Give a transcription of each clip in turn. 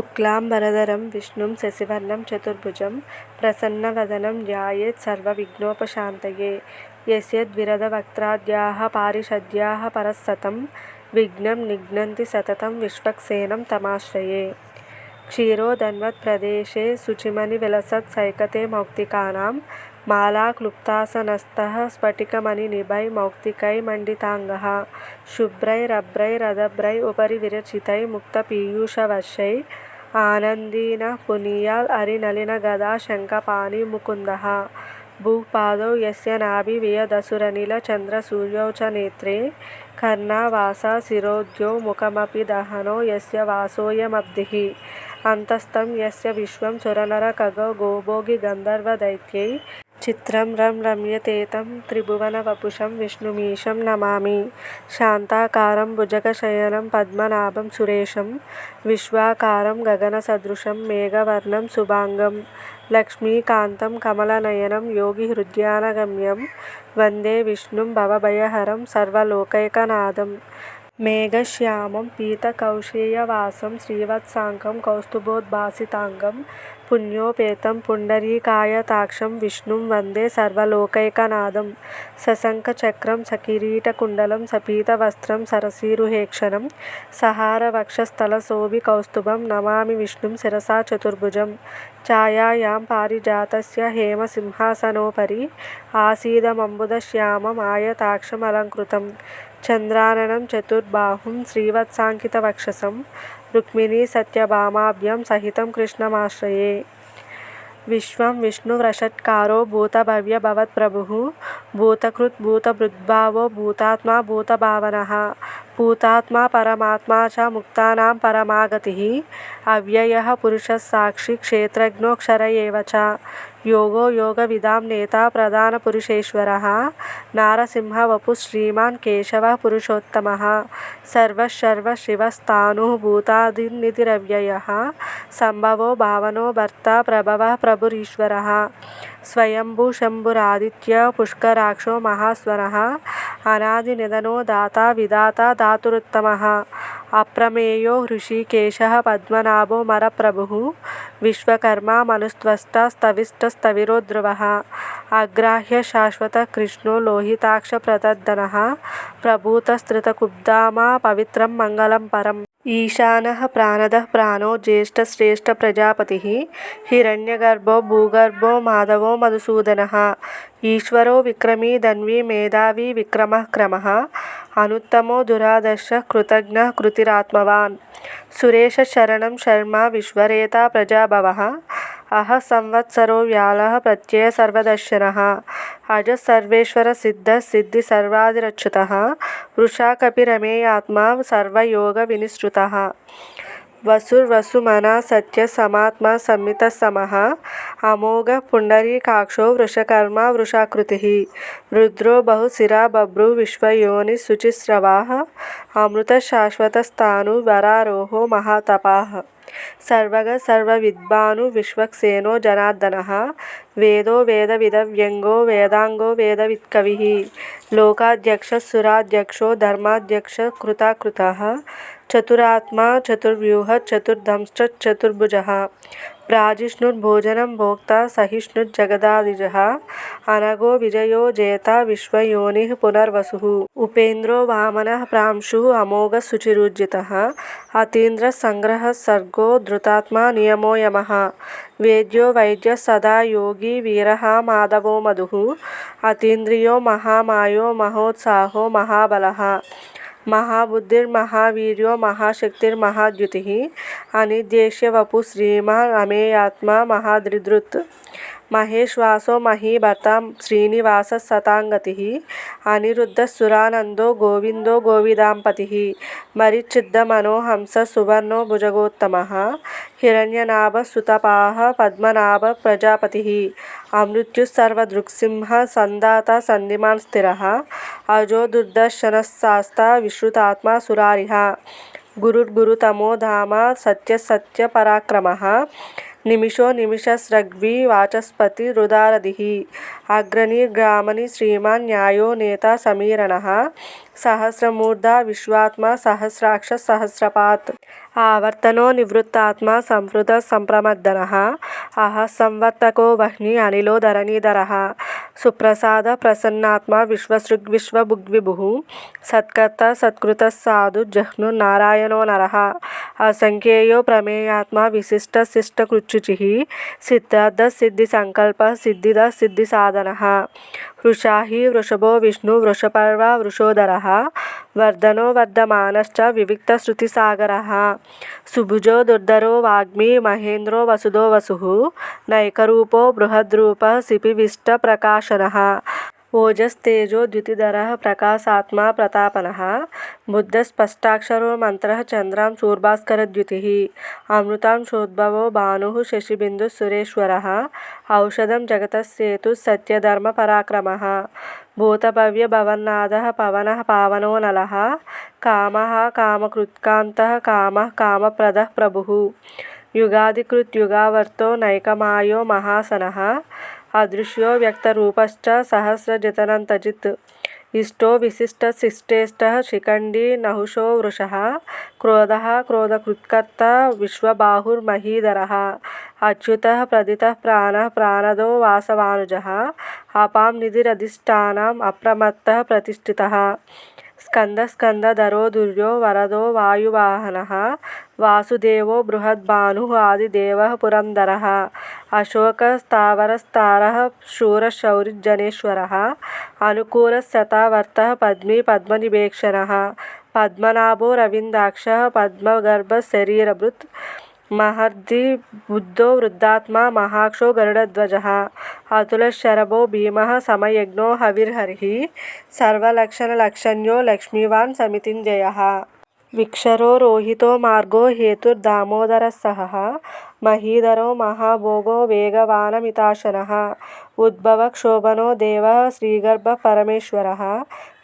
శుక్లాంబరధరం విష్ణుం శశివర్ణం చతుర్భుజం ప్రసన్నవదనం ధ్యాయేత్ సర్వవిఘ్నోపశాంతయే యస్యద్విరదవక్త్రాద్యాः పారిషద్యాः పరస్సతం విఘ్నం నిఘ్నంతి సతతం విశ్వక్సేనం తమాశ్రయే. క్షీరోదన్వత్ప్రదేశే శుచిమని విలసత్ సైకతే మౌక్తికానాం మాలాక్లుప్తాసనస్థ స్ఫటికమణినిభై మౌక్తికైమండితాంగः శుభ్రైరభ్రైరదభ్రై ఉపరి విరచితై ముక్తపీయూషవర్షై ఆనందిన పునియాల్ అరినలినగదా శంఖపాణి ముకుందః. భూపాదౌ యస్య నాభివియదసురనిల చంద్రసూర్యౌ చ నేత్రే. కర్ణావాసా శిరోద్యో ముఖమపి దహనో యస్య వాసోయమబ్ధిః అంతస్థం యస్య విశ్వం చురనర సురనరఖగో గోభోగి గంధర్వదైత్యై చిత్రం రం రమ్యతీతం త్రిభువన వపుషం విష్ణుమీశం నమామి. శాంతాకారం భుజగశయనం పద్మనాభం సురేశం విశ్వాకారం గగన సదృశం మేఘవర్ణం శుభాంగం లక్ష్మీకాంతం కమలనయనం యోగి హృద్యానగమ్యం వందే విష్ణుం భవభయహరం సర్వలోకైకనాథం మేఘశ్యామం పీతకౌశేయవాసం శ్రీవత్సాంగం కౌస్తుభోద్భాసితాంగం पुण्योपेतं पुण्डरीकायताक्षं विष्णुं वन्दे सर्वलोकैकनाथं सशङ्खचक्रं सकिरीटकुण्डलं सपीतवस्त्रं सरसीरुहेक्षणं सहारवक्षस्थलशोभिकौस्तुभं नमामि विष्णुं शिरसा चतुर्भुजं छायायां पारिजातस्य हेमसिंहासनोपरि आसीदमम्बुदश्यामम् आयताक्षमलङ्कृतं चन्द्राननं चतुर्बाहुं श्रीवत्साङ्कितवक्षसं रुक्मिणीसत्यभामाभ्यां सहितं कृष्णमाश्रये। विश्वं विष्णुवषट्कारो भूतभव्यभवत्प्रभुः भूतकृत् भूतभृद्भावो भूतात्मा भूतभावनः। भूतात्मा परमात्मा च मुक्तानां परमागतिः अव्ययः पुरुषः साक्षी क्षेत्रज्ञोऽक्षर एव च योगो योगविदां नेता प्रधानपुरुषेश्वरः नारसिंहवपुः श्रीमान् केशवः पुरुषोत्तमः सर्वशर्वशिवस्तानुः भूतादिर्निधिरव्ययः सम्भवो भावनो भर्ता प्रभवः प्रभुरीश्वरः स्वयम्भू शम्भुरादित्यः पुष्कराक्षो महास्वरः अनादिनिधनो दाता विधाता చాతురుత్తమः. అప్రమేయో హృషీకేశः పద్మనాభో మరప్రభుः. విశ్వకర్మ మనుస్త్వష్ట స్థవిష్టస్థవిరో ధ్రువः అగ్రాహ్య శాశ్వత కృష్ణో లోహితాక్ష ప్రతర్ధనः ప్రభూతస్థృతకుబ్ధామ పవిత్రం మంగళం పరం ईशानः प्राणदः प्राणो ज्येष्ठश्रेष्ठप्रजापतिः हिरण्यगर्भो भूगर्भो माधवो मधुसूदनः ईश्वरो विक्रमी धन्वी मेधावी विक्रमः क्रमः अनुत्तमो दुरादर्शः कृतघ्नः कृतिरात्मवान् सुरेशशरणं शर्मा विश्वरेता प्रजाभवः अहः संवत्सरो व्यालः प्रत्ययः सर्वदर्शनः अजः सर्वेश्वरसिद्धः सिद्धिसर्वादिरच्युतः वृषा कपिरमेयात्मा सर्वयोगविनिश्रुतः वसुर्वसुमना सत्यः समात्मा संमितः समः अमोघः पुण्डरीकाक्षो वृषकर्मा वृषाकृतिः रुद्रो बहुशिरा बभ्रुः विश्वयोनिः शुचिस्रवाः अमृतशाश्वतस्ताणुः वरारोहो महातपाः सर्वगः सर्वविद्भानुः विश्वक्सेनो जनार्दनः वेदो वेदविदव्यङ्गो वेदाङ्गो वेदवित्कविः लोकाध्यक्षः सुराध्यक्षो धर्माध्यक्षः कृताकृतः చతురాత్మ చతుర్వ్యూహ చతుర్ధంశ్చ చతుర్భుజः ప్రాజిష్ణుర్భోజనం భోక్త సహిష్ణుర్జగదాదిజ అనగో విజయో జేత విశ్వయోని పునర్వసు ఉపేంద్రో వామన ప్రాంశు అమోఘ శుచిరుజిత అతీంద్ర సంగ్రహ సర్గో ధృతాత్మా నియమో యమ వేద్యో వైద్య సదా యోగి వీర మాధవో మధు అతీంద్రియో మహామాయో మహోత్సాహో మహాబల మహాబుద్ధిర్మహావీర్యో మహాశక్తిర్మహాద్యుతి అని దేశ్యవపు శ్రీమా రమేయాత్మా మహాదృధృత్ మహేశ్వాసో మహీభర్తాం శ్రీనివాస శతాంగతి అనిరుద్ధ సురానందో గోవిందో గోవిదాంపతి మరిచిద్దమనోహంస సువర్ణో భుజగోత్తమ హిరణ్యనాభ సుతపాహ పద్మనాభ ప్రజాపతి అమృత్యుసర్వదృక్సింహ సందాత సంధిమాన్ స్థిర అజో దుర్దర్శనశాస్త విశ్రుతాత్మా సురారిహ గురుర్గురుతమో ధామ సత్యసత్య పరాక్రమ నిమిషో నిమిషస్రగ్వి నిమిషస్రగ్వీ వాచస్పతిరుదారధిः అగ్రణీర్గ్రామణి శ్రీమాన్ న్యాయో నేత సమీరణः సహస్రమూర్ధా విశ్వాత్మ సహస్రాక్ష సహస్రపాత్ ఆవర్తనో నివృత్తాత్మ సంవృత సంప్రమర్దనः అహ సంవర్తకో వహ్ని అనిలో ధరణీధరः సుప్రసాద ప్రసన్నాత్మా విశ్వసృగ్విశ్వభుగ్విభుః సత్కర్త సత్కృత సాధు జహ్ను నారాయణో నరः అసంఖ్యేయో ప్రమేయాత్మ విశిష్ట శిష్టకృచ్యుచిः సిద్ధార్థ సిద్ధి సంకల్ప సిద్ధిద సిద్ధి సాధన వృషాహి వృషభో విష్ణు వృషపర్వ వృషోధర వర్ధనో వర్ధమానశ్చ వివిక్త వివిక్తశ్రుతిసాగరः సుభుజో దుర్ధరో వాగ్మి మహేంద్రో వసుదో వసు నైకరూపో బృహద్రూప బృహద్రూపः సిపివిష్టప్రకాశనः ఓజస్తేజో ద్యుతిధరः ప్రకాశాత్మా ప్రతాపనः బుద్ధస్పష్టాక్షరో మంత్రः చంద్రాం శూర్భాస్కరద్యుతిः అమృతాంశోద్భవో భానుः శశిబిందుः సురేశ్వరः ఔషధం జగతస్సేతుः సత్యధర్మపరాక్రమः భూతభవ్యభవన్నాథः పవనः పావనో నలः కామः కామకృత్కాంతः కామः కామప్రదः ప్రభుः యుగాదికృద్యుగావర్తో నైకమాయో మహాసనः అదృశ్యో వ్యక్తరూపశ్చ సహస్రజితనంతజిత్ ఇష్టో విశిష్టశిష్టేష్టः శిఖండీ నహుషో వృషः క్రోధः క్రోధకృత్కర్త విశ్వబాహుర్మహీధరः అచ్యుతः ప్రదితः ప్రాణः ప్రాణదో వాసవానుజः అపాం నిధిరధిష్టానం అప్రమత్తः ప్రతిష్ఠితः స్కందస్కందధరో దుర్యో వరదో వాయువాహనः వాసుదేవో బృహద్భానుः ఆదిదేవः పురందరः అశోకస్థావరస్తారः శూరశౌర్యజనేశ్వరः అనుకూలశతావర్తः పద్మీ పద్మనిభేక్షణः పద్మనాభో రవిందాక్షः పద్మగర్భశరీరభృత్ మహర్ది బుద్ధో వృద్ధాత్మా మహాక్షో గరుడధ్వజः అతులశరభో భీమः సమయజ్ఞో హవిర్హరిः సర్వలక్షణలక్షణ్యో లక్ష్మీవాన్ సమితింజయः. విక్షరో రోహితో మార్గో హేతుర్దామోదరः సహः మహీధరో మహాభోగో వేగవానమితాశనः ఉద్భవక్షోభనో దేవ శ్రీగర్భः పరమేశ్వరः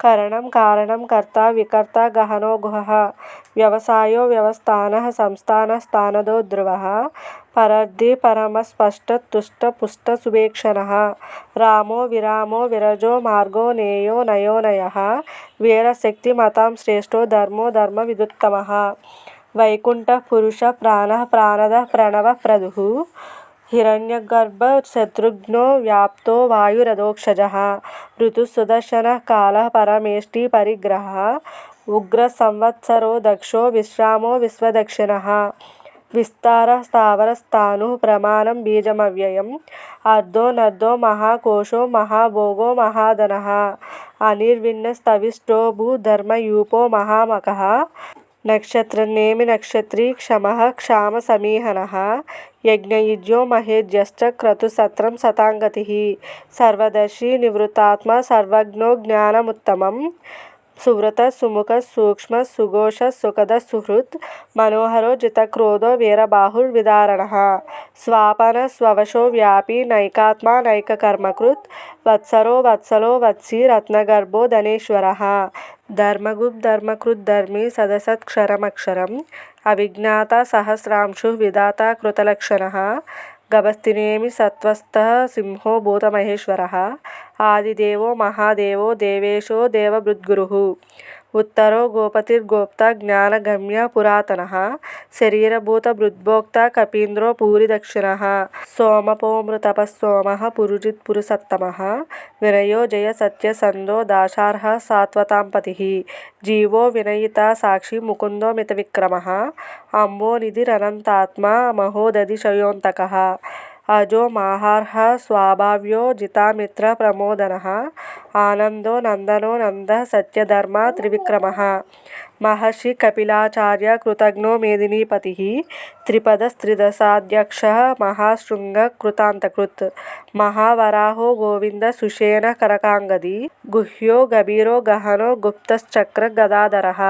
కరణం కారణం కర్త వికర్త గహనో గుహः వ్యవసాయో వ్యవస్థానः సంస్థానస్థానదో ధ్రువः పరర్థి పరమస్పష్టతుష్టపుష్టసుభేక్షణः రామో విరామో విరజో మార్గో నేయో నయోనయः వీరశక్తిమతాం శ్రేష్టో ధర్మో ధర్మవిదుత్తమः వైకుంఠః పురుషः ప్రాణः ప్రాణదः ప్రణవः ప్రదుః హిరణ్యగర్భः శత్రుఘ్నో వ్యాప్తో వాయురథోక్షజ ఋతుసుదర్శన కాల పరమేష్టి పరిగ్రహ ఉగ్ర సంవత్సరో దక్షో విశ్రామో విశ్వదక్షిణः విస్తారः స్థావరస్థాణుः ప్రమాణం బీజమవ్యయం అర్ధో నర్ధో మహాకోశో మహాభోగో మహాధన అనిర్విన్న అనిర్విన్నస్తవిష్టో భూధర్మయూపో మహామక నక్షత్రం నేమి నక్షత్రీ క్షమ క్షామ సమీహన యజ్ఞయుజ్యో మహేజ్యశ్చ క్రతుసత్రం శతాంగతిः సర్వదర్శి నివృత్తాత్మ సర్వజ్ఞో జ్ఞానముత్తమం. సువ్రత సుముఖ సూక్ష్మ సుఘోష సుఖద సుహృత్ మనోహరో జితక్రోధో వీరబాహుర్విదారణः స్వాపన స్వవశో వ్యాపి నైకాత్మ నైకకర్మకృత్ వత్సరో వత్సలో వత్సి రత్నగర్భో ధనేశ్వర. ధర్మగుప్ ధర్మకృత్ ధర్మి సదసత్క్షరమక్షరం అవిజ్ఞాత సహస్రాంశు విధాత కృతలక్షణ. గభస్తినేమి సత్వస్థ సింహో భూతమహేశ్వర ఆదిదేవో మహాదేవో దేవేశో దేవభృద్గురుః. ఉత్తరో గోపతిర్గోప్త జ్ఞానగమ్య పురాతనः. శరీరభూతభృద్భోక్త కపీంద్రో పూరిదక్షిణः. సోమపోమృతపస్సోమः పురుజిత్పురుషత్తమः వినయో జయ సత్యసంధో దాశార్హ సాత్వతాంపతిः. జీవో వినయిత సాక్షి ముకుందో మితవిక్రమः. అంబోనిధిరనంతాత్మా మహోదధిశయోంతకः అజో మాహార్హ స్వాభావ్యో జితామిత్ర ప్రమోదనః ఆనందో నందనో నంద సత్యధర్మ త్రివిక్రమः మహర్షి కపిలాచార్య కృతజ్ఞో మేదినీపతిः త్రిపదస్త్రిదశాధ్యక్షः మహాశృంగ కృతాంతకృత్ మహావరాహో గోవింద సుషేణ కరకాంగది గుహ్యో గభీరో గహనో గుప్తశ్చక్ర గదాధరः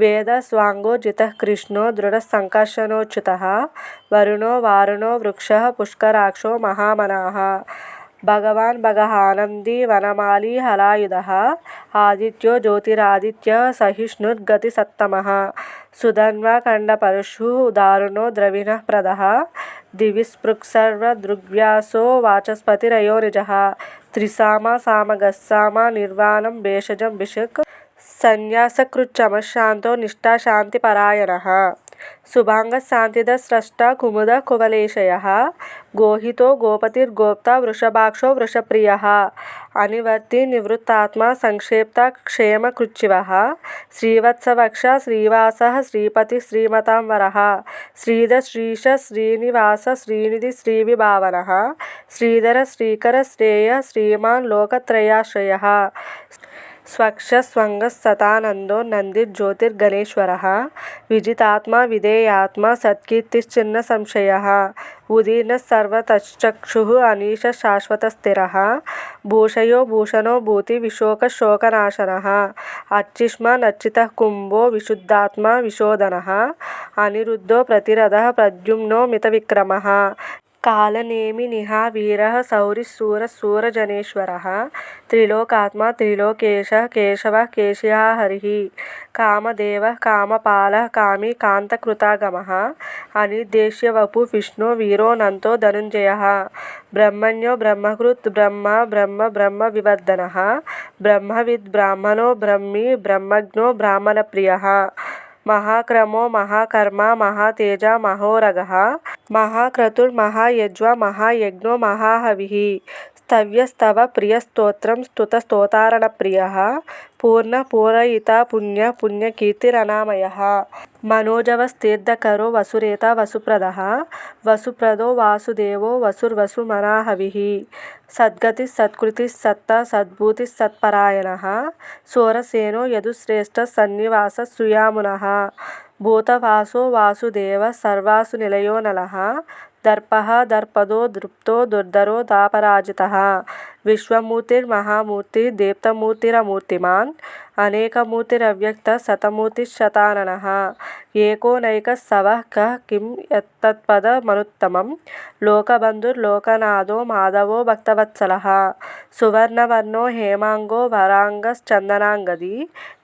వేద స్వాంగో జితః కృష్ణో దృఢ దృఢసంకర్షణోచ్యుతः వరుణో వారుణో వృక్ష పుష్క పుష్కరాక్షో మహామనాः భగవాన్ భగహానంది వనమాలి హలాయుధ ఆదిత్యో జ్యోతిరాదిత్య సహిష్ణుర్గతి సత్తమ సహిష్ణుర్గతిసత్తమः సుధన్వాఖండపరశుः దారుణో ద్రవిణ ప్రద దివిస్పృక్సర్వదృగ్వ్యాసో వాచస్పతిరయోనిజः త్రిసామ సామగస్సామ నిర్వాణం భేషజం విషక్ సన్యాసకృచ్చమశాంతో నిష్ఠాశాంతిపరాయణ శుభాంగశాంతిద స్రష్ట కుముద కువలేశయ గోహితో గోపతిర్గోప్త వృషభాక్షో వృషప్రియ అనివర్తి నివృత్తాత్మ సంక్షేప్త క్షేమ క్షేమకృచ్చివः శ్రీవత్సవక్ష శ్రీవాస శ్రీపతి శ్రీమతాంవరः శ్రీధ శ్రీష శ్రీనివాస శ్రీనిధి శ్రీవిభావన శ్రీధర శ్రీకర శ్రేయ శ్రీమాన్ లోకత్రయాశ్రయ స్వక్ష స్వంగ సతానందో నందిర్జ్యోతిర్గణేశ్వరः విజితాత్మా విధేయాత్మా సత్కీర్తిశ్చిన్న సంశయः ఉదీర్ణ సర్వతశ్చక్షుః అనీశ శాశ్వతస్థిరः భూషయో భూషణో భూతి విశోక శోకనాశనः అర్చిష్మానర్చితः కుంభో విశుద్ధాత్మా విశోధనः అనిరుద్ధో ప్రతిరథ ప్రద్యుమ్నో మితవిక్రమः కాలనేమినిः వీరः శౌరిः శూరः శూరజనేశ్వరः త్రిలోకాత్మా త్రిలోకేశः కేశవः కేశియः హరిः కామదేవः కామపాలः కామి కాంతకృతాగమः అనిర్దేశ్యవపుः విష్ణో వీరోऽనంతో ధనుంజయः బ్రహ్మణ్యో బ్రహ్మకృత్ బ్రహ్మ బ్రహ్మ బ్రహ్మవివర్ధనः బ్రహ్మవిద్ బ్రాహ్మణో బ్రహ్మీ బ్రహ్మజ్ఞో బ్రాహ్మణప్రియः महाक्रमो महाकर्मा महातेज महोरघ महाक्रतुर्महायज्व महायज्ञो महाहवि। స్తవ్యస్తవ ప్రియస్తోత్రం స్తుత స్తుతస్తోతారణప్రియः పూర్ణ పూరయిత పుణ్య పుణ్యకీర్తిరనామయः మనోజవస్తీర్థకరో వసురేత వసుప్రద వసుప్రదో వాసుదేవో వసుర్వసుమనాహవిः సద్గతి సత్కృతి సత్త సద్భూతి సత్పరాయణ సోరసేనో యదుశ్రేష్ఠः సన్నివాస సుయామున భూతవాసో వాసుదేవ సర్వాసు నిలయో నల దర్పः దర్పదో దృప్తో దుర్ధరో దాపరాజితः విశ్వమూర్తిర్మహామూర్తిः దీప్తమూర్తిరమూర్తిమాన్ అనేకమూర్తిరవ్యక్త శతమూర్తిశతానన ఏకోనైక సవః కిం ఎత్తత్పద మనుత్తమం లోకబంధుర్లోకనాథో మాధవో భక్తవత్సల సువర్ణవర్ణో హేమాంగో వరాంగశ్చందనాంగది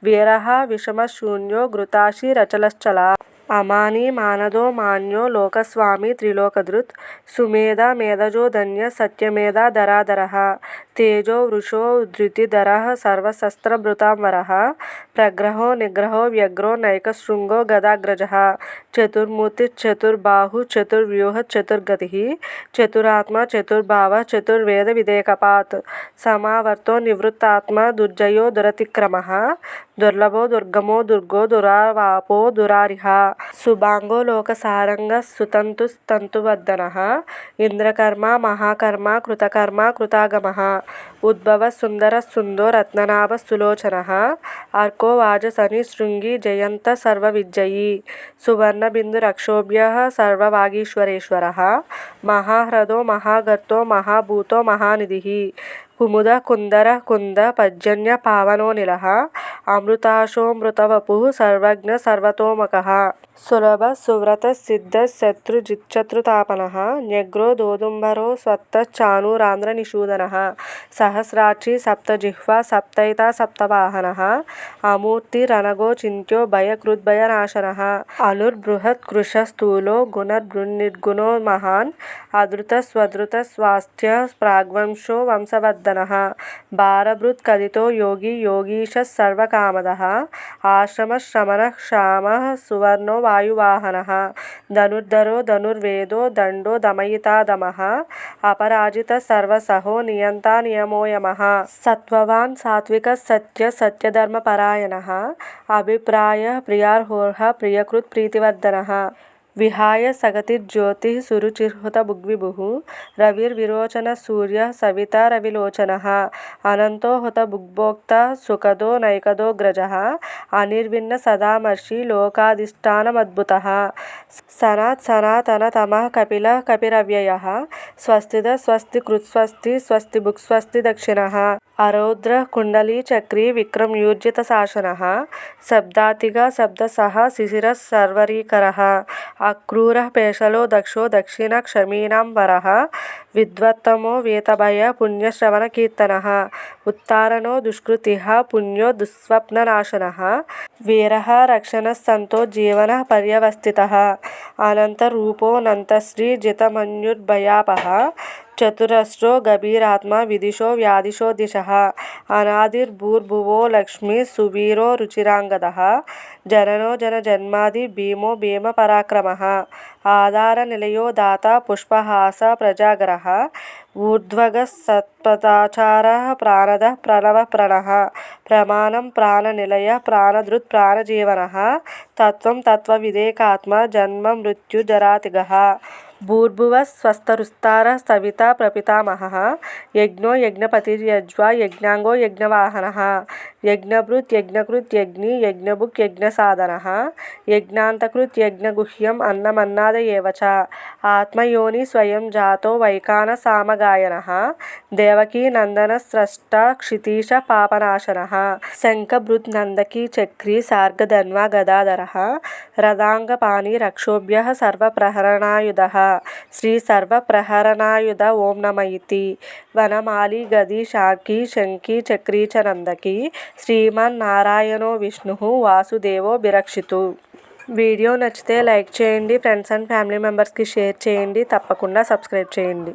వీర విషమశూన్యో ఘృతాశిరచలశ్చలా అమాని మానదో మాన్యో లోకస్వామి త్రిలోకధృత్ సుమేధ మేధజో ధన్య సత్యమేధ ధరాధరः తేజో వృషో ధృతిధరः సర్వశస్త్రభృతాంబరः ప్రగ్రహో నిగ్రహో వ్యగ్రో నైకశృంగో గదాగ్రజः చతుర్వ్యూహ చతుర్వ్యూహः చతురాత్మ చతుర్భావ చతుర్వేద విదేకపాత్ సమావర్తో నివృత్తాత్మ దుర్జయో దురతిక్రమः దుర్లభో దుర్గమో దుర్గో దురావాపో దురారిహ. శుభాంగో లోకసారంగ సుతంతు తంతువర్ధన. ఇంద్రకర్మ మహాకర్మ కృతకర్మ కృతాగమ. ఉద్భవ సుందర సుందో రత్ననాభ సులోచన. అర్కో వాజసని శృంగి జయంత సర్వ విజయీ సర్వవిజ్జయీ సువర్ణబిందురక్షోభ్యः సర్వవాగీశ్వరేశ్వర. మహాహ్రదో మహాగర్తో మహాభూతో మహానిధి. కుముద కుందర కుంద పర్జన్య పావనో నిలహ అమృతాశోమృతవపుः సర్వజ్ఞ సర్వతోముఖः సులభ సువ్రత సిద్ధ శత్రుజిచ్చత్రుతాపనः న్యగ్రో దోదుంబరో స్వత్తశ్చానూరాంధ్రనిషూదనः సహస్రాక్షి సప్తజిహ్వా సప్తైతా సప్తవాహనः అమూర్తిరనఘో చింత్యో భయకృద్భయనాశనः అనుర్బృహత్కృశస్థూలో గుణర్బృన్నిర్గుణో మహాన్ అధృతస్వధృతస్వాస్థ్య ప్రాగ్వంశో వంశవర్ధనः భారభృత్కదితో యోగి యోగీశ యోగీశः आश्रम श्रमन श्यामः सुवर्णो वायुवाहन। धनुर्धरो धनुर्वेदो दंडो दमयिता दम अपराजित सर्वसहो नियंता नियमो यम सत्त्ववान् सत्य सत्यधर्मपरायणः। अभिप्राय प्रियार्होः प्रियकृत प्रीतिवर्धन। విహాయ సగతిర్జ్యోతిः సురుచిర్హుతభుగ్విభుः రవిర్విరోచనసూర్యः సవితా రవిలోచనः అనంతో హుత హుతభుగ్భోక్తా సుఖదో నైకదో నైకదోగ్రజः అనిర్విన్న సదామర్షి లోకాధిష్టానమద్భుతः సనాత్ సనాతన సనాతనతమः కపిల కపిరవ్యయः స్వస్తిద స్వస్తి కృత్స్వస్తి స్వస్తి భుక్స్వస్తి దక్షిణः అరౌద్ర కుండలీ చక్రీ విక్రమ్యూర్జిత శాసనः శబ్దాతిగా శబ్దసః శిశిరः సర్వరీకరः అక్రూరः పేషలో దక్షో దక్షిణ క్షమీనాం వరः విద్వత్తమో వీతభయ పుణ్యశ్రవణ కీర్తనः ఉత్తారణో దుష్కృతిः పుణ్యో దుస్వప్ననాశనः వీరः రక్షణస్సంతో జీవనः పర్యవస్థితः అనంతరూపోऽనంతశ్రీ జితమన్యుర్భయాపహ चतुरस्रो गभीरात्मा विदिशो व्याधिशो दिशा। अनादिर्भूर्भुवो लक्ष्मी सुवीरो रुचिराङ्गदः। जननो जनजन्मादि भीमो भीमपराक्रमः। आधारनिलयो दाता पुष्पहास प्रजागर। ऊर्धग सत्पथाचारः प्राणदः प्रणव प्रण ప్రమాణం ప్రాణనిలయः ప్రాణధృత్ ప్రాణజీవనः జన్మ మృత్యు జన్మమృత్యుజరాతిగः భూర్భువ స్వస్థరుస్తార సవిత ప్రపితామహ యజ్ఞో యజ్ఞపతిర్యజ్వా యజ్ఞాంగో యజ్ఞవాహన యజ్ఞభృత్ యజ్ఞకృత్ యజ్ఞి యజ్ఞభుక్ యజ్ఞసాధనः యజ్ఞాంతకృత్ యజ్ఞగుహ్యం అన్నమన్నాద ఏవచ ఆత్మయోని స్వయం జాతో వైకాన సామగాయన దేవకీ నందన స్రష్ట క్షితీశ పాపనాశన శంఖభృత్ నందకి చక్రీ సార్గధన్వా గదాధర రథాంగపాణి రక్షోభ్యः సర్వప్రహరణాయుధ శ్రీ సర్వప్రహరణాయుధ ఓం నమైతి వనమాలి గది శాఖి శంఖీ చక్రీ చ శ్రీమన్ నారాయణో విష్ణు వాసుదేవో బిరక్షితు వీడియో నచ్చితే లైక్ చేయండి ఫ్రెండ్స్ అండ్ ఫ్యామిలీ మెంబర్స్కి షేర్ చేయండి. తప్పకుండా సబ్స్క్రైబ్ చేయండి.